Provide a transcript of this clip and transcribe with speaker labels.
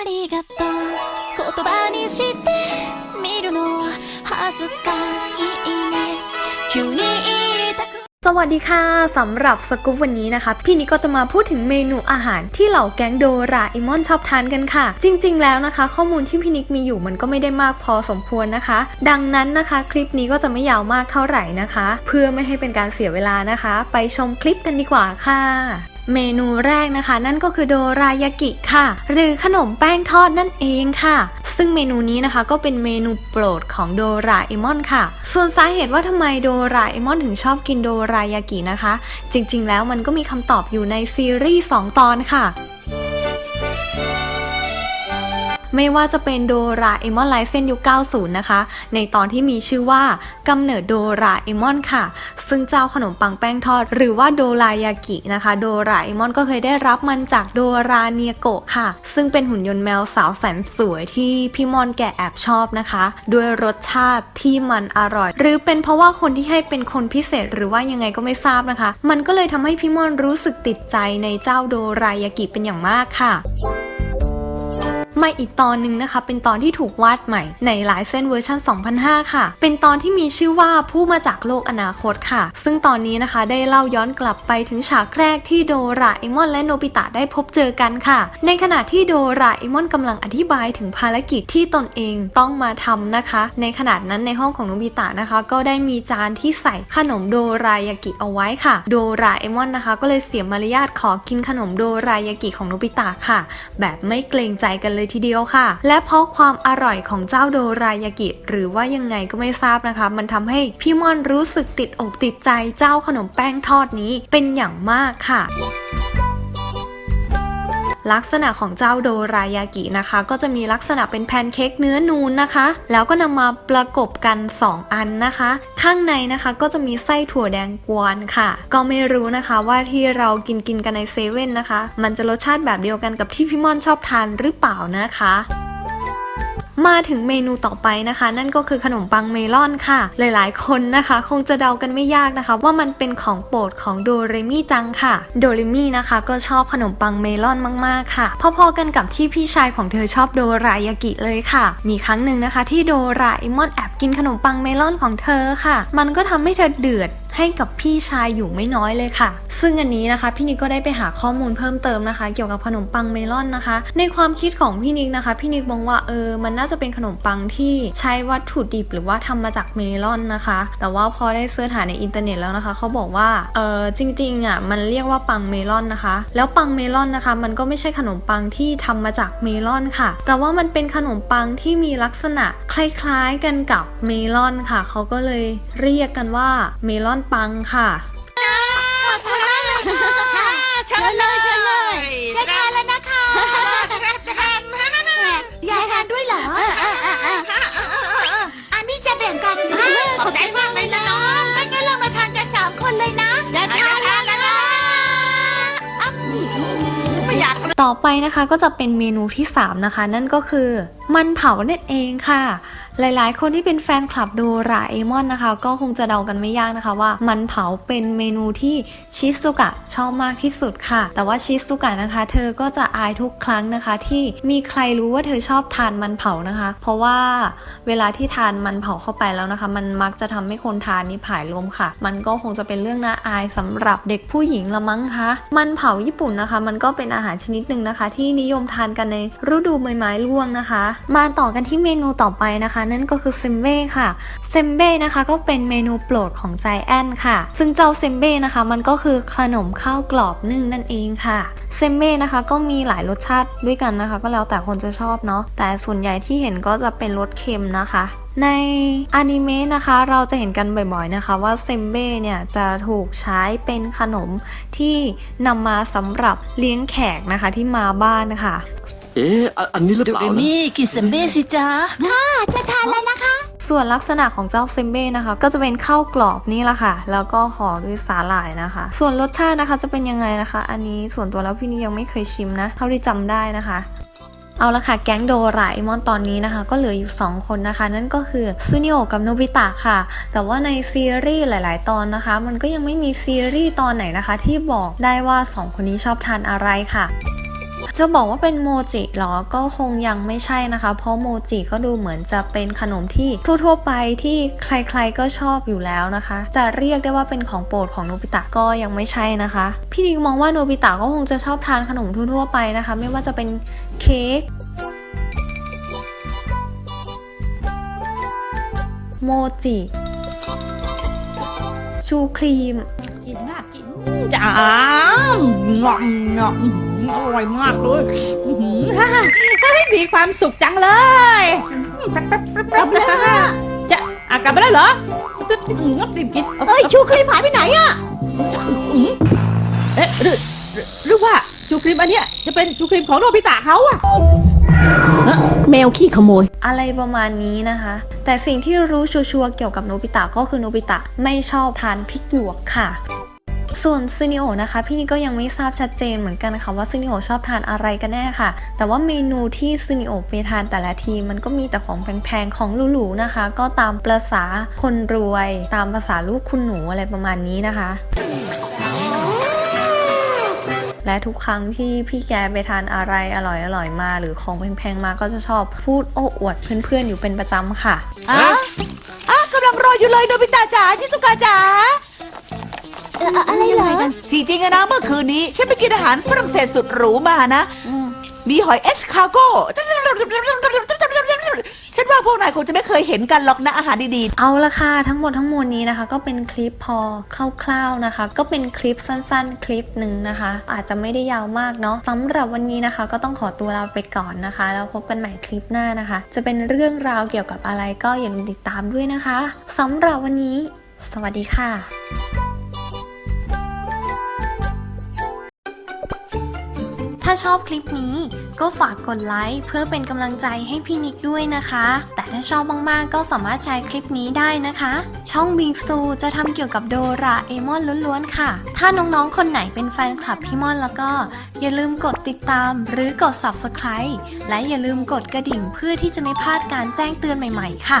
Speaker 1: ありがとう言葉にしてみるの恥ずかしいね急に言いたく
Speaker 2: สวัสดีค่ะสำหรับสกู๊ปวันนี้นะคะ พี่นิกก็จะมาพูดถึงเมนูอาหารที่เหล่าแก๊งโดราเอมอนชอบทานกันค่ะ จริง ๆ แล้วนะคะ ข้อมูลที่พี่นิกมีอยู่มันก็ไม่ได้มากพอสมควรนะคะ ดังนั้นนะคะ คลิปนี้ก็จะไม่ยาวมากเท่าไหร่นะคะ เพื่อไม่ให้เป็นการเสียเวลานะคะ ไปชมคลิปกันดีกว่าค่ะ เมนูแรกนะคะ นั่นก็คือโดรายากิค่ะ หรือขนมแป้งทอดนั่นเองค่ะ ซึ่งเมนูนี้นะคะก็เป็นเมนูโปรดของโดราเอมอนค่ะ ส่วนสาเหตุว่าทำไมโดราเอมอนถึงชอบกินโดรายากินะคะ จริงๆ แล้วมันก็มีคำตอบอยู่ในซีรีส์2ตอนค่ะ ไม่ว่าจะเป็นโดราเอมอนไลเซนยุค 90 นะคะ ในตอนที่มีชื่อว่ากำเนิดโดราเอมอนค่ะ ซึ่งเจ้าขนมปังแป้งทอด หรือว่าโดรายากินะคะ โดราเอมอนก็เคยได้รับมันจากโดราเนียโกะค่ะ ซึ่งเป็นหุ่นยนต์แมวสาวแสนสวยที่พี่มอนแกแอบชอบนะคะ ด้วยรสชาติที่มันอร่อย หรือเป็นเพราะว่าคนที่ให้เป็นคนพิเศษหรือว่ายังไงก็ไม่ทราบนะคะ มันก็เลยทำให้พี่มอนรู้สึกติดใจในเจ้าโดรายากิเป็นอย่างมากค่ะ มาอีกตอนหนึ่งนะคะ เป็นตอนที่ถูกวาดใหม่ในหลายเส้นเวอร์ชัน2005 ค่ะ เป็นตอนที่มีชื่อว่าผู้มาจากโลกอนาคตค่ะ ซึ่งตอนนี้นะคะได้เล่าย้อนกลับไปถึงฉากแรกที่โดราเอมอนและโนบิตะได้พบเจอกันค่ะ ในขณะที่โดราเอมอนกำลังอธิบายถึงภารกิจที่ตนเองต้องมาทำนะคะ ในขณะนั้นในห้องของโนบิตะนะคะ ก็ได้มีจานที่ใส่ขนมโดรายากิเอาไว้ค่ะ โดราเอมอนนะคะ ก็เลยเสียมารยาทขอกินขนมโดรายากิของโนบิตะค่ะ แบบไม่เกรงใจกันเลยทีเดียวค่ะ และเพราะความอร่อยของเจ้าโดรายากิ หรือว่ายังไงก็ไม่ทราบนะคะ มันทำให้พี่มอนรู้สึกติดอกติดใจเจ้าขนมแป้งทอดนี้เป็นอย่างมากค่ะ ลักษณะของเจ้าโดรายากินะคะ ก็จะมีลักษณะเป็นแพนเค้กเนื้อนูนนะคะ แล้วก็นำมาประกบกัน 2 อันนะคะ ข้างในนะคะก็จะมีไส้ถั่วแดงกวนค่ะ ก็ไม่รู้นะคะว่าที่เรากินกินกันในเซเว่นนะคะ มันจะรสชาติแบบเดียวกันกับที่พี่ม่อนชอบทานหรือเปล่านะคะ มาถึงเมนูต่อไปนะคะ นั่นก็คือขนมปังเมลอนค่ะ หลายๆ คนนะคะ คงจะเดากันไม่ยากนะคะ ว่ามันเป็นของโปรดของโดเรมิจังค่ะ โดเรมินะคะ ก็ชอบขนมปังเมลอนมากๆค่ะ พอๆกันกับที่พี่ชายของเธอชอบโดรายากิเลยค่ะ มีครั้งหนึ่งนะคะ ที่โดราเอมอนแอบกินขนมปังเมลอนของเธอค่ะ มันก็ทำให้เธอเดือด ให้กับพี่ชายอยู่ไม่น้อยเลยค่ะ ซึ่งอันนี้นะคะ พี่นิกก็ได้ไปหาข้อมูลเพิ่มเติมนะคะ เกี่ยวกับขนมปังเมลอนนะคะ ในความคิดของพี่นิกนะคะ พี่นิกมองว่าเออมันน่าจะเป็นขนมปังที่ใช้วัตถุดิบหรือว่าทำมาจากเมลอนนะคะ แต่ว่าพอได้เสิร์ชหาในอินเทอร์เน็ตแล้วนะคะเขาบอกว่าเออจริงๆอะมันเรียกว่าปังเมลอนนะคะ แล้วปังเมลอนนะคะ มันก็ไม่ใช่ขนมปังที่ทำมาจากเมลอนค่ะ แต่ว่ามันเป็นขนมปังที่มีลักษณะคล้ายๆกันกับเมลอนค่ะเขาก็เลยเรียกกันว่าเมลอนปังค่ะ
Speaker 3: เชิญเลยเชิญเลย
Speaker 1: จะทานแล้วนะคะยายทานด้วยเหรอ อันนี้จะแบ่งกันนะ
Speaker 3: ขอบใจมากเลยนะน้อง
Speaker 1: งั้นเรามาทานกันสามคนเลยนะ
Speaker 3: จะทานแล้วนะไม่อยาก
Speaker 2: ต่อไปนะคะก็จะเป็นเมนูที่ 3 นะคะ นั่นก็คือ มันเผานั่นเองค่ะ หลายๆ คนที่เป็นแฟนคลับโดราเอมอนนะคะ ก็คงจะเดากันไม่ยากนะคะว่า มันเผาเป็นเมนูที่ชิซุกะชอบมากที่สุดค่ะ แต่ว่าชิซุกะนะคะ เธอก็จะอายทุกครั้งนะคะ ที่มีใครรู้ว่าเธอชอบทานมันเผานะคะ เพราะว่าเวลาที่ทานมันเผาเข้าไปแล้วนะคะ มันมักจะทำให้คนทานนี่ผายลมค่ะ มันก็คงจะเป็นเรื่องน่าอายสำหรับเด็กผู้หญิงละมั้งคะมันเผาญี่ปุ่นนะคะ มันก็เป็นอาหารชนิดหนึ่งนะคะ ที่นิยมทานกันในฤดูใบไม้ร่วงนะคะมาต่อกันที่เมนูต่อไปนะคะ นั่นก็คือเซมเบ้ค่ะเซมเบ้นะคะก็เป็นเมนูโปรดของใจแอนค่ะ ซึ่งเจ้าเซมเบ้นะคะ มันก็คือขนมข้าวกรอบนึ่งนั่นเองค่ะเซมเบ้นะคะก็มีหลายรสชาติด้วยกันนะคะ ก็แล้วแต่คนจะชอบเนาะแต่ส่วนใหญ่ที่เห็นก็จะเป็นรสเค็มนะคะในอนิเมะนะคะเราจะเห็นกันบ่อยๆนะคะว่าเซมเบ้เนี่ยจะถูกใช้เป็นขนมที่นำมาสำหรับเลี้ยงแขกนะคะที่มาบ้านนะคะ
Speaker 4: เอ๊ะอันอันนี้หรือ
Speaker 5: โด
Speaker 4: เปล่า
Speaker 5: เร
Speaker 4: นะ
Speaker 5: มี่กินเซมเบ้สิจ๊ะ
Speaker 1: จะทานแล้วนะคะ
Speaker 2: ส่วนลักษณะของเจ้าเซมเบ้นะคะ ก็จะเป็นข้าวกรอบนี่แหละค่ะ แล้วก็ห่อด้วยสาหร่ายนะคะ ส่วนรสชาตินะคะจะเป็นยังไงนะคะ อันนี้ส่วนตัวแล้วพี่นี่ยังไม่เคยชิมนะ เท่าที่จำได้นะคะ เอาละค่ะแก๊งโดราเอมอนตอนนี้นะคะ ก็เหลืออยู่ 2 คนนะคะ นั่นก็คือซูนิโอกับโนบิตะค่ะ แต่ว่าในซีรีส์หลาย ๆ ตอนนะคะ มันก็ยังไม่มีซีรีส์ตอนไหนนะคะ ที่บอกได้ว่า 2 คนนี้ชอบทานอะไรค่ะ จะบอกว่าเป็นโมจิเหรอ ก็คงยังไม่ใช่นะคะ เพราะโมจิก็ดูเหมือนจะเป็นขนมที่ทั่วๆไปที่ใครๆก็ชอบอยู่แล้วนะคะ จะเรียกได้ว่าเป็นของโปรดของโนบิตะก็ยังไม่ใช่นะคะ พี่นิกมองว่าโนบิตะก็คงจะชอบทานขนมทั่วๆไปนะคะ ไม่ว่าจะเป็นเค้กโมจิชูครีม
Speaker 3: กินมากกินจ้าหงอมงอม อื้อหืออร่อยมากเลยอื้อหือฮ่าเฮ้ยมีความสุขจังเลยกลับแล้วจะอะกลับไปแล้วเหรออืมรีบกิน
Speaker 4: เอ้ยชูครีมหายไปไหนอะ
Speaker 3: อืมเอ๊ะหรือหรือหรือว่าชูครีมอันเนี้ยจะเป็นชูครีมของโนบิตะเขาอะ
Speaker 4: แมวขี้ขโมย
Speaker 2: อะไรประมาณนี้นะคะ แต่สิ่งที่รู้ชัวร์ๆเกี่ยวกับโนบิตะก็คือโนบิตะไม่ชอบทานพริกหยวกค่ะ ส่วนซึนิโอนะคะ พี่นี่ก็ยังไม่ทราบชัดเจนเหมือนกันค่ะว่าซึนิโอชอบทานอะไรกันแน่ค่ะ แต่ว่าเมนูที่ซึนิโอไปทานแต่ละทีมันก็มีแต่ของแพงๆของหรูๆนะคะ ก็ตามประษาคนรวย ตามภาษาลูกคุณหนูอะไรประมาณนี้นะคะและทุกครั้งที่พี่แกไปทานอะไรอร่อยๆมา หรือของแพงๆมาก็จะชอบพูดโอ้อวดเพื่อนๆอยู่เป็นประจำค่ะ
Speaker 4: อะอะกำลังรออยู่เลยโนบิตะจ๋าชิซุกะจ๋า
Speaker 1: อะไรเหรอ
Speaker 4: ที่จริงอะนะเมื่อคืนนี้ฉันไปกินอาหารฝรั่งเศสสุดหรูมานะมีหอยเอสคาโกฉันว่าพวกนายคงจะไม่เคยเห็นกันหรอกนะอาหารดี
Speaker 2: เอาละค่ะ ทั้งหมดทั้งมวลนี้นะคะ ก็เป็นคลิปพอคร่าวๆนะคะ ก็เป็นคลิปสั้นๆ คลิปหนึ่งนะคะ อาจจะไม่ได้ยาวมากเนาะสำหรับวันนี้นะคะ ก็ต้องขอตัวลาไปก่อนนะคะ แล้วพบกันใหม่คลิปหน้านะคะ จะเป็นเรื่องราวเกี่ยวกับอะไรก็อย่าลืมติดตามด้วยนะคะสำหรับวันนี้ สวัสดีค่ะถ้าชอบคลิปนี้ก็ฝากกดไลค์เพื่อเป็นกำลังใจให้พี่นิกด้วยนะคะ แต่ถ้าชอบมากๆก็สามารถแชร์คลิปนี้ได้นะคะ ช่องบิงซูจะทำเกี่ยวกับโดราเอมอนล้วนๆค่ะ ถ้าน้องๆ คนไหนเป็นแฟนคลับพี่มอนแล้วก็ อย่าลืมกดติดตามหรือกด subscribe และอย่าลืมกดกระดิ่งเพื่อที่จะไม่พลาดการแจ้งเตือนใหม่ๆ ค่ะ